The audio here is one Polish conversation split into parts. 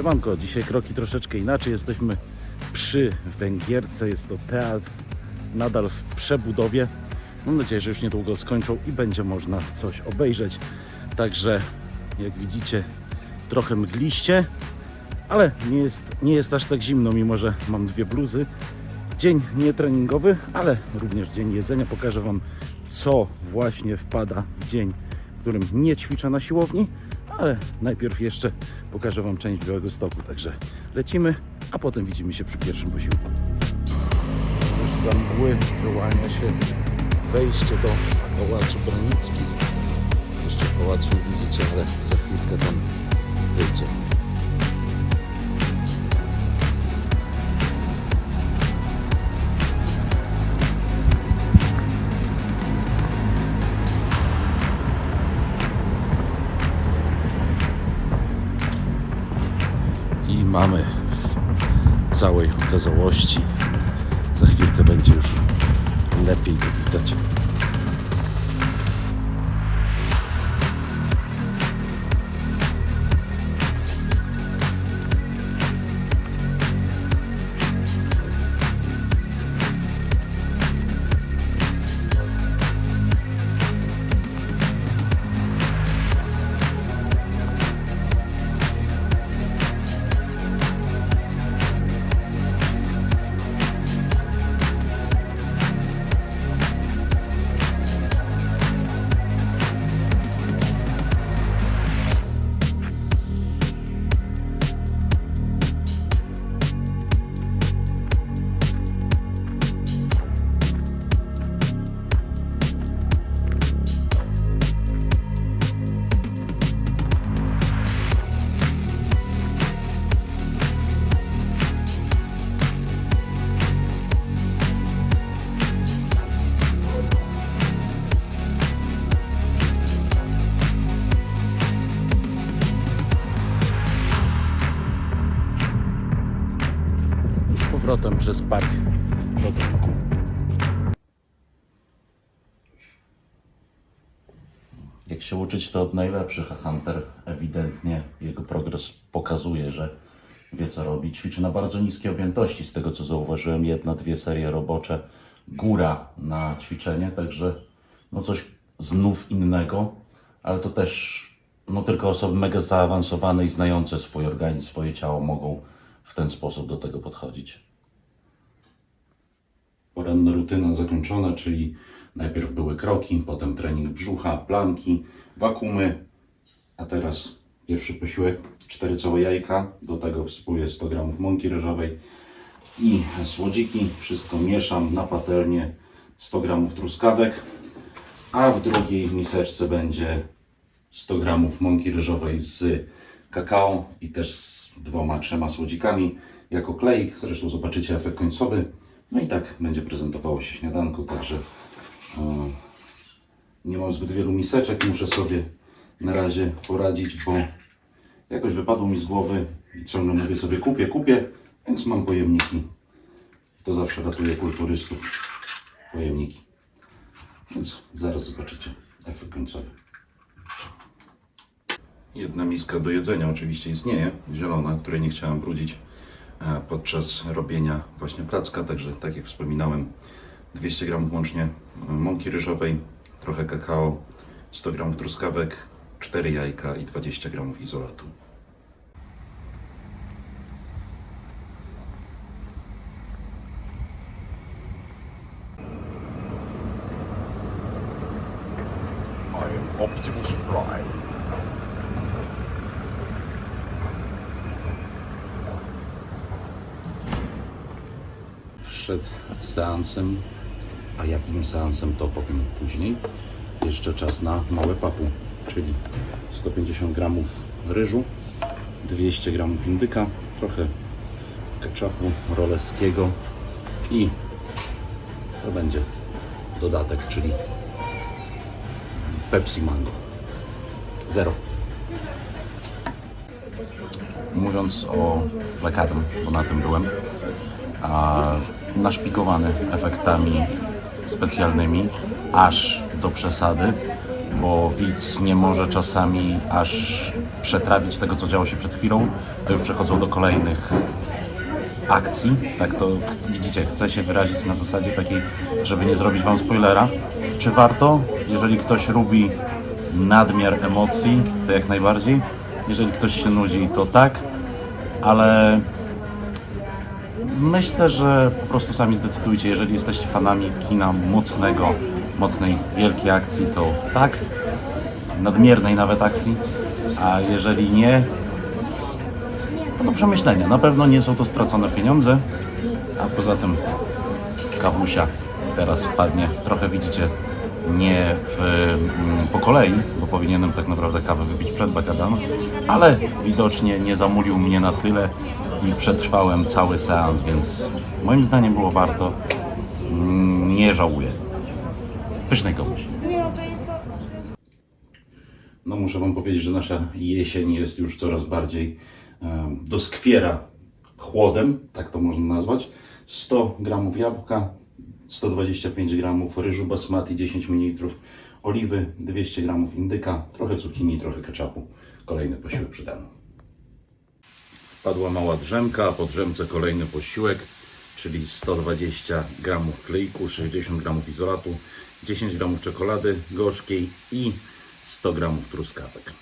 Siemanko, dzisiaj kroki troszeczkę inaczej. Jesteśmy przy Węgierce. Jest to teatr nadal w przebudowie. Mam nadzieję, że już niedługo skończą i będzie można coś obejrzeć. Także, jak widzicie, trochę mgliście, ale nie jest, nie jest aż tak zimno, mimo że mam dwie bluzy. Dzień nietreningowy, ale również dzień jedzenia. Pokażę Wam, co właśnie wpada w dzień, w którym nie ćwiczę na siłowni, ale najpierw jeszcze pokażę Wam część Białego Stoku. Także lecimy, a potem widzimy się przy pierwszym posiłku. Już za mgły wyłania się wejście do Pałacu Branickich. Jeszcze pałacu nie widzicie, ale za chwilkę tam wyjdziemy. Okazałości. Za chwilkę będzie już lepiej to widać. Powrotem przez park do domku. Jak się uczyć, to od najlepszych, a Hunter ewidentnie jego progres pokazuje, że wie co robi. Ćwiczy na bardzo niskiej objętości, z tego co zauważyłem, jedna, dwie serie robocze, góra na ćwiczenie, także no coś znów innego, ale to też no tylko osoby mega zaawansowane i znające swój organizm, swoje ciało mogą w ten sposób do tego podchodzić. Poranna rutyna zakończona, czyli najpierw były kroki, potem trening brzucha, planki, wakumy, a teraz pierwszy posiłek, cztery całe jajka, do tego wsypuję 100 g mąki ryżowej i słodziki, wszystko mieszam na patelnię, 100 g truskawek, a w drugiej miseczce będzie 100 g mąki ryżowej z kakao i też z dwoma, trzema słodzikami jako kleik. Zresztą zobaczycie efekt końcowy. No i tak będzie prezentowało się śniadanko, także e, nie mam zbyt wielu miseczek, muszę sobie na razie poradzić, bo jakoś wypadło mi z głowy i ciągle mówię sobie kupię, kupię, więc mam pojemniki. To zawsze ratuje kulturystów. Pojemniki. Więc zaraz zobaczycie efekt końcowy. Jedna miska do jedzenia oczywiście istnieje, zielona, której nie chciałem brudzić podczas robienia właśnie placka, także tak jak wspominałem 200 g łącznie mąki ryżowej, trochę kakao, 100 g truskawek, 4 jajka i 20 g izolatu. Przed seansem, a jakim seansem to powiem później. Jeszcze czas na małe papu, czyli 150 gramów ryżu, 200 gramów indyka, trochę ketchupu roleskiego i to będzie dodatek, czyli Pepsi Mango. Zero. Mówiąc o Adam, bo na tym byłem, a naszpikowany efektami specjalnymi, aż do przesady. bo widz nie może czasami aż przetrawić tego, co działo się przed chwilą, a już przechodzą do kolejnych akcji. Tak to widzicie, chcę się wyrazić na zasadzie takiej, żeby nie zrobić wam spoilera. Czy warto? Jeżeli ktoś lubi nadmiar emocji, to jak najbardziej. Jeżeli ktoś się nudzi, to tak, ale myślę, że po prostu sami zdecydujcie. Jeżeli jesteście fanami kina mocnego, mocnej, wielkiej akcji, to tak, nadmiernej nawet akcji, a jeżeli nie, to do przemyślenia. Na pewno nie są to stracone pieniądze, a poza tym kawusia teraz wpadnie. Trochę widzicie nie w, mm, po kolei, bo powinienem tak naprawdę kawę wypić przed Bakadan, ale widocznie nie zamulił mnie na tyle i przetrwałem cały seans, więc moim zdaniem było warto. Nie żałuję. Pysznej kawusi. No muszę Wam powiedzieć, że nasza jesień jest już coraz bardziej doskwiera chłodem, tak to można nazwać. 100 gramów jabłka, 125 gramów ryżu basmati, 10 ml oliwy, 200 gramów indyka, trochę cukinii, trochę ketchupu. Kolejny posiłek przede mną. Padła mała drzemka, a po drzemce kolejny posiłek, czyli 120 gramów kleiku, 60 gramów izolatu, 10 gramów czekolady gorzkiej i 100 gramów truskawek.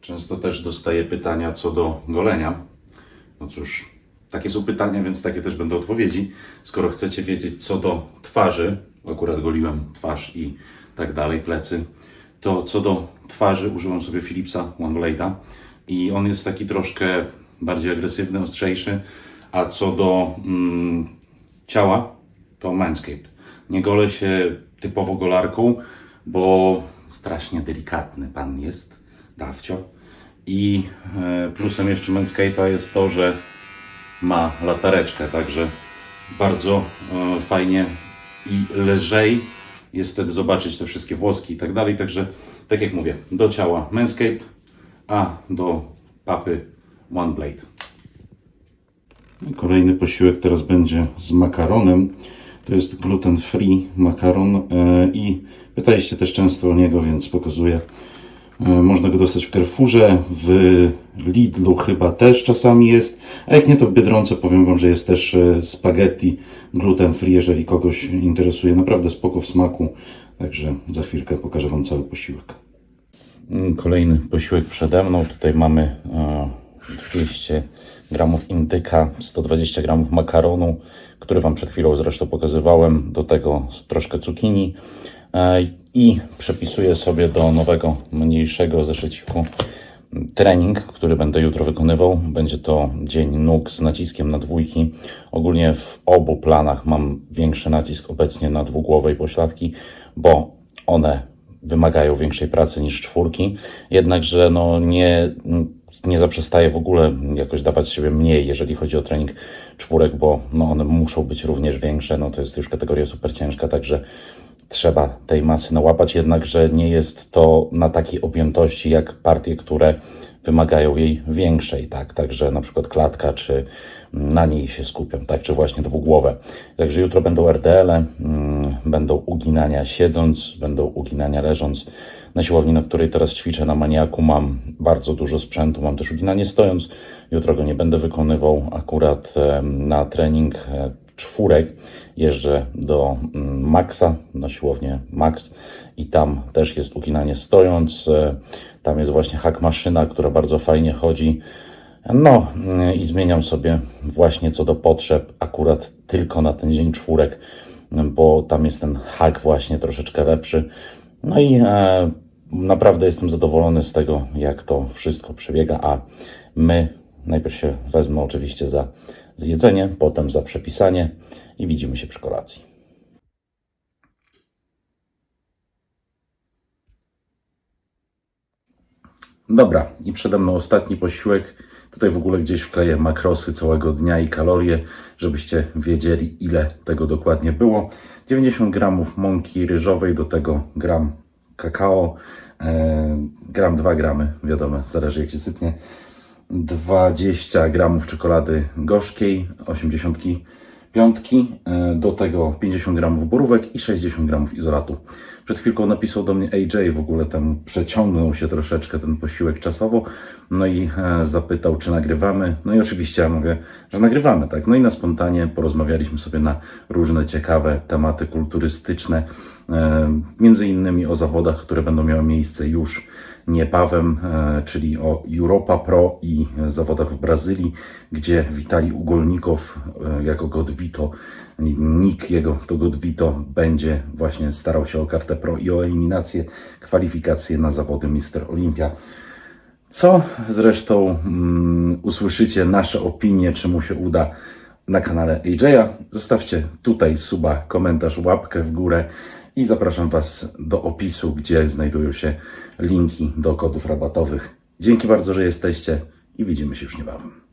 Często też dostaję pytania co do golenia. No cóż, takie są pytania, więc takie też będą odpowiedzi. Skoro chcecie wiedzieć co do twarzy, akurat goliłem twarz i tak dalej, plecy, to co do twarzy użyłem sobie Philipsa OneBlade'a i on jest taki troszkę bardziej agresywny, ostrzejszy, a co do mm, ciała, to Manscaped. Nie golę się typowo golarką, bo strasznie delikatny pan jest, dawcio. I e, plusem jeszcze Manscape'a jest to, że ma latareczkę, także bardzo e, fajnie i lżej jest wtedy zobaczyć te wszystkie włoski i tak dalej. Także, tak jak mówię, do ciała Manscaped, a do papy One Blade. Kolejny posiłek teraz będzie z makaronem. To jest gluten free makaron e, i pytaliście też często o niego, więc pokazuję. E, Można go dostać w Carrefourze, w Lidlu chyba też czasami jest, a jak nie to w Biedronce powiem Wam, że jest też e, spaghetti gluten free, jeżeli kogoś interesuje. Naprawdę spoko w smaku, także za chwilkę pokażę Wam cały posiłek. Kolejny posiłek przede mną. Tutaj mamy e, 200 gramów indyka, 120 gramów makaronu, który Wam przed chwilą zresztą pokazywałem. Do tego troszkę cukinii e, i przepisuję sobie do nowego, mniejszego zeszyciku trening, który będę jutro wykonywał. Będzie to dzień nóg z naciskiem na dwójki. Ogólnie w obu planach mam większy nacisk obecnie na dwugłowe pośladki, bo one wymagają większej pracy niż czwórki. Jednakże no nie, nie zaprzestaję w ogóle jakoś dawać siebie mniej, jeżeli chodzi o trening czwórek, bo no one muszą być również większe. No to jest już kategoria super ciężka, także trzeba tej masy nałapać, jednakże nie jest to na takiej objętości jak partie, które wymagają jej większej, tak, także na przykład klatka, czy na niej się skupiam, tak, czy właśnie dwugłowe. Także jutro będą RDL-e, mm, będą uginania siedząc, będą uginania leżąc. Na siłowni, na której teraz ćwiczę na maniaku, mam bardzo dużo sprzętu, mam też uginanie stojąc. Jutro go nie będę wykonywał, akurat na trening e, czwórek jeżdżę do mm, Maxa, na siłownię Max i tam też jest uginanie stojąc. E, Tam jest właśnie hak maszyna, która bardzo fajnie chodzi. No mm, i zmieniam sobie właśnie co do potrzeb, akurat tylko na ten dzień czwórek, bo tam jest ten hak właśnie troszeczkę lepszy. No i e, naprawdę jestem zadowolony z tego, jak to wszystko przebiega, a my najpierw się wezmę oczywiście za zjedzenie, potem za przepisanie i widzimy się przy kolacji. Dobra, i przede mną ostatni posiłek. Tutaj w ogóle gdzieś wkleję makrosy całego dnia i kalorie, żebyście wiedzieli, ile tego dokładnie było. 90 gramów mąki ryżowej, do tego gram kakao, e, gram 2 gramy, wiadomo, zależy jak się sypnie. 20 gramów czekolady gorzkiej, 85, e, do tego 50 gramów borówek i 60 gramów izolatu Przed chwilką napisał do mnie AJ, w ogóle tam przeciągnął się troszeczkę ten posiłek czasowo, no i e, zapytał, czy nagrywamy. No i oczywiście ja mówię, że nagrywamy, tak. No i na spontanie porozmawialiśmy sobie na różne ciekawe tematy kulturystyczne, e, między innymi o zawodach, które będą miały miejsce już niebawem, e, czyli o Europa Pro i zawodach w Brazylii, gdzie Witali Ugolnikow e, jako Godwito, nick jego to Godwito, będzie właśnie starał się o kartę Pro i o eliminację, kwalifikacje na zawody Mister Olimpia. Co zresztą mm, usłyszycie nasze opinie, czy mu się uda na kanale AJ'a. Zostawcie tutaj suba, komentarz, łapkę w górę i zapraszam Was do opisu, gdzie znajdują się linki do kodów rabatowych. Dzięki bardzo, że jesteście i widzimy się już niebawem.